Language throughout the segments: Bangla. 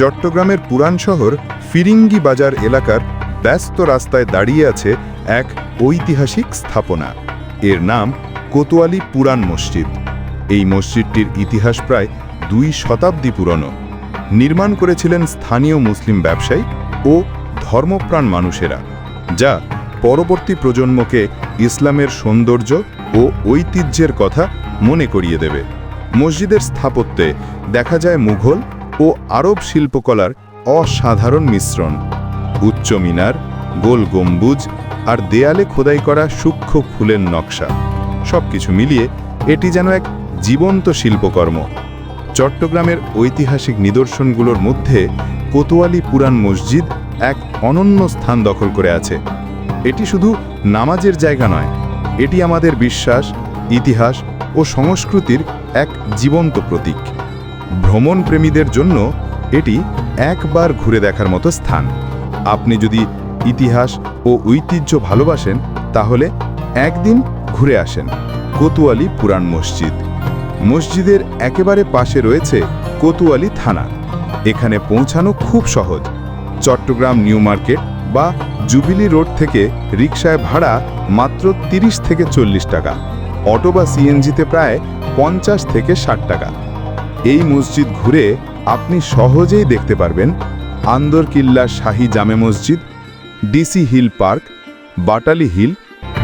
চট্টগ্রামের পুরান শহর ফিরিঙ্গি বাজার এলাকার ব্যস্ত রাস্তায় দাঁড়িয়ে আছে এক ঐতিহাসিক স্থাপনা। এর নাম কোতোয়ালি পুরান মসজিদ। এই মসজিদটির ইতিহাস প্রায় দুই শতাব্দী পুরনো। নির্মাণ করেছিলেন স্থানীয় মুসলিম ব্যবসায়ী ও ধর্মপ্রাণ মানুষেরা, যা পরবর্তী প্রজন্মকে ইসলামের সৌন্দর্য ও ঐতিহ্যের কথা মনে করিয়ে দেবে। মসজিদের স্থাপত্যে দেখা যায় মুঘল ও আরব শিল্পকলার অসাধারণ মিশ্রণ। উচ্চ মিনার, গোল গম্বুজ আর দেয়ালে খোদাই করা সূক্ষ্ম ফুলের নকশা। সবকিছু মিলিয়ে এটি যেন এক জীবন্ত শিল্পকর্ম। চট্টগ্রামের ঐতিহাসিক নিদর্শনগুলোর মধ্যে কোতোয়ালি পুরান মসজিদ এক অনন্য স্থান দখল করে আছে। এটি শুধু নামাজের জায়গা নয়, এটি আমাদের বিশ্বাস, ইতিহাস ও সংস্কৃতির এক জীবন্ত প্রতীক। ভ্রমণ প্রেমীদের জন্য এটি একবার ঘুরে দেখার মতো স্থান। আপনি যদি ইতিহাস ও ঐতিহ্য ভালোবাসেন, তাহলে একদিন ঘুরে আসেন কোতোয়ালি পুরান মসজিদ। মসজিদের একেবারে পাশে রয়েছে কোতোয়ালি থানা। এখানে পৌঁছানো খুব সহজ। চট্টগ্রাম নিউ মার্কেট বা জুবিলি রোড থেকে রিকশায় ভাড়া মাত্র ৩০ থেকে চল্লিশ টাকা, অটো বা সিএনজিতে প্রায় পঞ্চাশ থেকে ষাট টাকা। এই মসজিদ ঘুরে আপনি সহজেই দেখতে পারবেন Anderkilla Shahi Jame Masjid, DC hill park, Batali hill,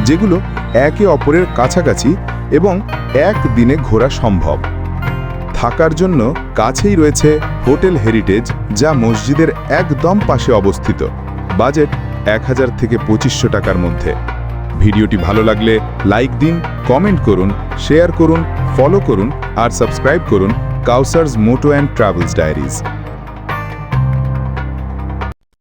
যেগুলো একে অপরের কাছাকাছি এবং এক দিনে ঘোরা সম্ভব। থাকার জন্য কাছেই রয়েছে হোটেল হেরিটেজ, যা মসজিদের একদম পাশে অবস্থিত। বাজেট এক হাজার থেকে পঁচিশশো টাকার মধ্যে। ভিডিওটি ভালো লাগলে লাইক দিন, কমেন্ট করুন, শেয়ার করুন, ফলো করুন আর সাবস্ক্রাইব করুন। Kausar's Moto and Travels Diaries.